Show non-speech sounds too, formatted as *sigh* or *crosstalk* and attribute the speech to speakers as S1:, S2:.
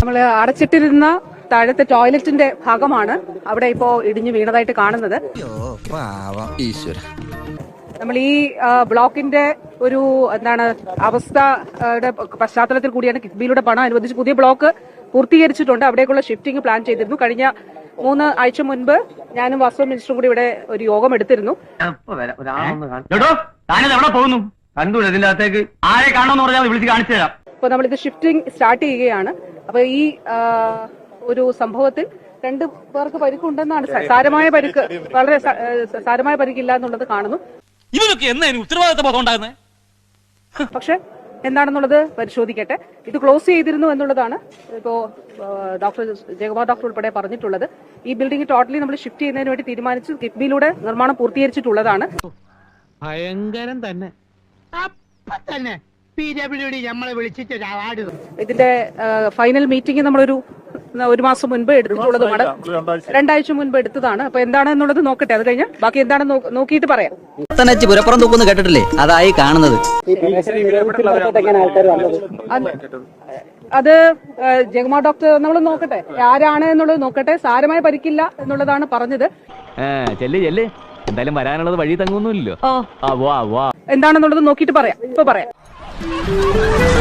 S1: നമ്മൾ അടച്ചിട്ടിരുന്ന താഴത്തെ ടോയ്ലറ്റിന്റെ ഭാഗമാണ് അവിടെ ഇപ്പോ ഇടിഞ്ഞു വീണതായിട്ട് കാണുന്നത്.
S2: ഈശ്വര.
S1: നമ്മൾ ഈ ബ്ലോക്കിന്റെ ഒരു എന്താണ് അവസ്ഥയുടെ പശ്ചാത്തലത്തിൽ കൂടിയാണ് കിഫ്ബിയിലൂടെ പണം അനുവദിച്ച് പുതിയ ബ്ലോക്ക് പൂർത്തീകരിച്ചിട്ടുണ്ട്. അവിടേക്കുള്ള ഷിഫ്റ്റിംഗ് പ്ലാൻ ചെയ്തിരുന്നു. കഴിഞ്ഞ മൂന്ന് ആഴ്ച മുൻപ് ഞാനും വാസ്തു മിനിസ്റ്ററും കൂടി ഇവിടെ ഒരു യോഗം എടുത്തിരുന്നു.
S3: കേട്ടോ താനത് എവിടെ പോകുന്നു? കണ്ടു ഇതിന്റെ അകത്തേക്ക്. ആരെ കാണുമെന്ന് പറഞ്ഞാൽ വിളിച്ച് കാണിച്ചു തരാം.
S1: ഇപ്പൊ നമ്മളിത് ഷിഫ്റ്റിംഗ് സ്റ്റാർട്ട് ചെയ്യുകയാണ്. അപ്പോൾ ഈ ഒരു സംഭവത്തിൽ രണ്ട് പേർക്ക് പരിക്കുണ്ടെന്നാണ് സാരമായ പരിക്ക് വളരെ സാരമായ പരിക്കില്ല എന്നുള്ളത് കാണുന്നു.
S4: ഉത്തരവാദിത്ത ബോധം ഉണ്ടാകുന്നത്
S1: പക്ഷെ എന്താണെന്നുള്ളത് പരിശോധിക്കട്ടെ. ഇത് ക്ലോസ് ചെയ്തിരുന്നു എന്നുള്ളതാണ് ഇപ്പോ ഡോക്ടർ ജയകുമാർ ഡോക്ടർ ഉൾപ്പെടെ പറഞ്ഞിട്ടുള്ളത്. ഈ ബിൽഡിംഗ് ടോട്ടലി നമ്മൾ ഷിഫ്റ്റ് ചെയ്യുന്നതിന് വേണ്ടി തീരുമാനിച്ച് കിഫ്ബിയിലൂടെ നിർമ്മാണം പൂർത്തീകരിച്ചിട്ടുള്ളതാണ്.
S5: ഭയങ്കരം തന്നെ. അപ്പൊ തന്നെ പി ഡബ്ല്യു ഡി നമ്മളെ വിളിച്ചിട്ട് ഒരു അവാർഡ്
S1: ഇതിന്റെ ഫൈനൽ മീറ്റിംഗ് നമ്മളൊരു ഒരു മാസം മുൻപ് എടുത്തിട്ടുള്ളതുമാണ് രണ്ടാഴ്ച മുൻപ് എടുത്തതാണ്. അപ്പൊ എന്താണെന്നുള്ളത് നോക്കട്ടെ അത് കഴിഞ്ഞ് ബാക്കി എന്താണെന്ന് നോക്കിയിട്ട് പറയാം.
S2: പുത്തനച്ച് പുരപ്പുറം തൂക്കുന്നു കേട്ടിട്ടില്ലേ? അതായി കാണുന്നത്.
S1: അത് ജഗമാ ഡോക്ടർ നമ്മൾ നോക്കട്ടെ ആരാണ് എന്നുള്ളത് നോക്കട്ടെ സാരമായ പരിക്കില്ല എന്നുള്ളതാണ് പറഞ്ഞത്.
S4: എന്തായാലും വരാനുള്ളത് വഴി തങ്ങുന്നില്ലല്ലോ ആ വാ വാ.
S1: എന്താണെന്നുള്ളത് നോക്കിയിട്ട് പറയാം. ഇപ്പൊ പറയാം. Woo! *laughs*